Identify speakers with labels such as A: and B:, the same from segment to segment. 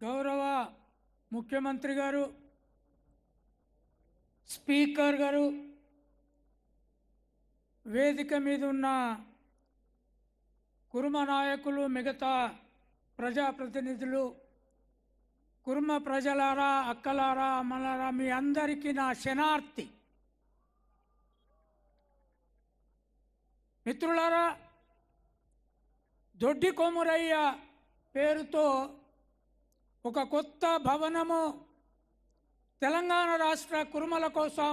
A: గౌరవ ముఖ్యమంత్రి గారు స్పీకర్ గారు వేదిక మీద ఉన్న కురుమ నాయకులు మిగతా ప్రజాప్రతినిధులు కురుమ ప్రజలారా అక్కలారా అమ్మలారా మీ అందరికీ నా శనార్థి మిత్రులారా దొడ్డి కొమురయ్య పేరుతో ఒక కొత్త భవనము తెలంగాణ రాష్ట్ర కురుమల కోసం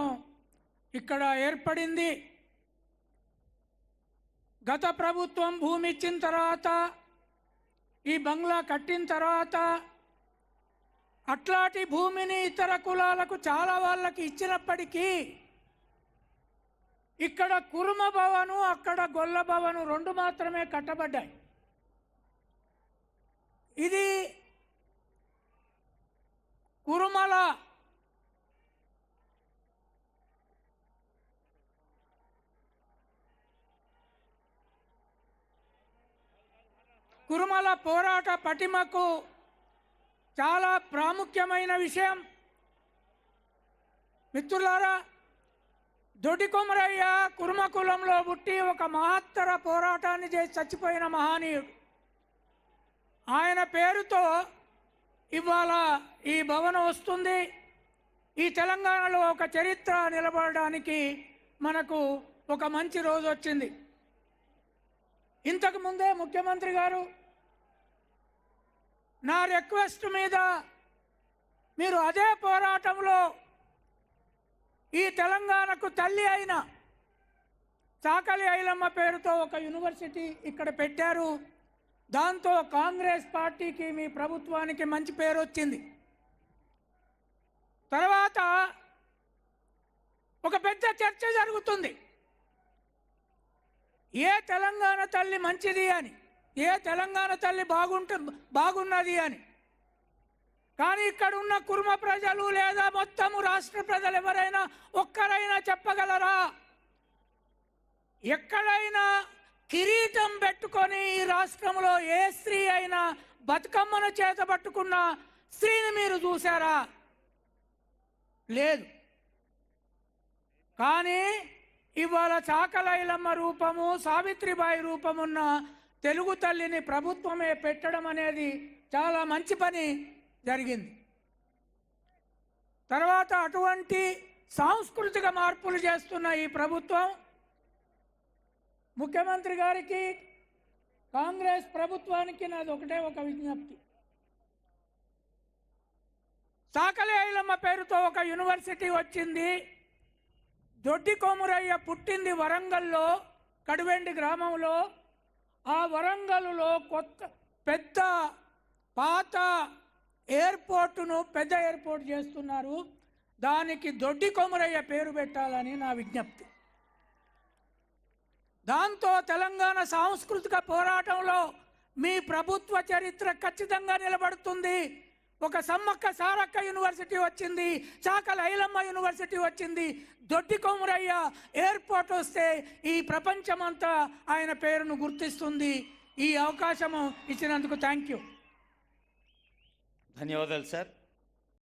A: ఇక్కడ ఏర్పడింది. గత ప్రభుత్వం భూమి ఇచ్చిన తర్వాత ఈ బంగ్లా కట్టిన తర్వాత అట్లాంటి భూమిని ఇతర కులాలకు చాలా వాళ్ళకి ఇచ్చినప్పటికీ ఇక్కడ కురుమ భవను అక్కడ గొల్ల భవను రెండు మాత్రమే కట్టబడ్డాయి. ఇది కురుమల. కురుమల పోరాట పటిమకు చాలా ప్రాముఖ్యమైన విషయం. మిత్రులారా దొడికొమరయ్య కురుమకులంలో కురుమ కులంలో పుట్టి ఒక మహత్తర పోరాటాన్ని చేసి చచ్చిపోయిన మహనీయుడు. ఆయన పేరుతో ఇవాళ ఈ భవనం వస్తుంది. ఈ తెలంగాణలో ఒక చరిత్ర నిలబడడానికి మనకు ఒక మంచి రోజు వచ్చింది. ఇంతకు ముందే ముఖ్యమంత్రి గారు నా రిక్వెస్ట్ మీద మీరు అదే పోరాటంలో ఈ తెలంగాణకు తల్లి అయిన చాకలి ఐలమ్మ పేరుతో ఒక యూనివర్సిటీ ఇక్కడ పెట్టారు. దాంతో కాంగ్రెస్ పార్టీకి మీ ప్రభుత్వానికి మంచి పేరు వచ్చింది. తర్వాత ఒక పెద్ద చర్చ జరుగుతుంది. ఏ తెలంగాణ తల్లి మంచిది అని ఏ తెలంగాణ తల్లి బాగుంట బాగున్నది అని. కానీ ఇక్కడ ఉన్న కుర్మ ప్రజలు లేదా మొత్తము రాష్ట్ర ప్రజలు ఎవరైనా ఒక్కరైనా చెప్పగలరా? ఎక్కడైనా కిరీటం పెట్టుకొని ఈ రాష్ట్రంలో ఏ స్త్రీ అయినా బతుకమ్మను చేత పట్టుకున్న స్త్రీని మీరు చూసారా లేదు. కానీ ఇవాళ చాకలైలమ్మ రూపము సావిత్రిబాయి రూపమున్న తెలుగు తల్లిని ప్రభుత్వమే పెట్టడం అనేది చాలా మంచి పని జరిగింది. తర్వాత అటువంటి సాంస్కృతిక మార్పులు చేస్తున్న ఈ ప్రభుత్వం ముఖ్యమంత్రి గారికి కాంగ్రెస్ ప్రభుత్వానికి నాది ఒకటే ఒక విజ్ఞప్తి. సాకలి ఐలమ్మ పేరుతో ఒక యూనివర్సిటీ వచ్చింది. దొడ్డి కోమురయ్య పుట్టింది వరంగల్లో కడువెండి గ్రామంలో. ఆ వరంగల్లో కొత్త పెద్ద పాత ఎయిర్పోర్టును పెద్ద ఎయిర్పోర్ట్ చేస్తున్నారు. దానికి దొడ్డి కోమురయ్య పేరు పెట్టాలని నా విజ్ఞప్తి. దాంతో తెలంగాణ సాంస్కృతిక పోరాటంలో మీ ప్రభుత్వ చరిత్ర ఖచ్చితంగా నిలబడుతుంది. ఒక సమ్మక్క సారక్క యూనివర్సిటీ వచ్చింది చాకల ఐలమ్మ యూనివర్సిటీ వచ్చింది. దొడ్డి కొమురయ్య ఎయిర్పోర్ట్ వస్తే ఈ ప్రపంచమంతా ఆయన పేరును గుర్తిస్తుంది. ఈ అవకాశము ఇచ్చినందుకు థ్యాంక్ యూ
B: ధన్యవాదాలు సార్.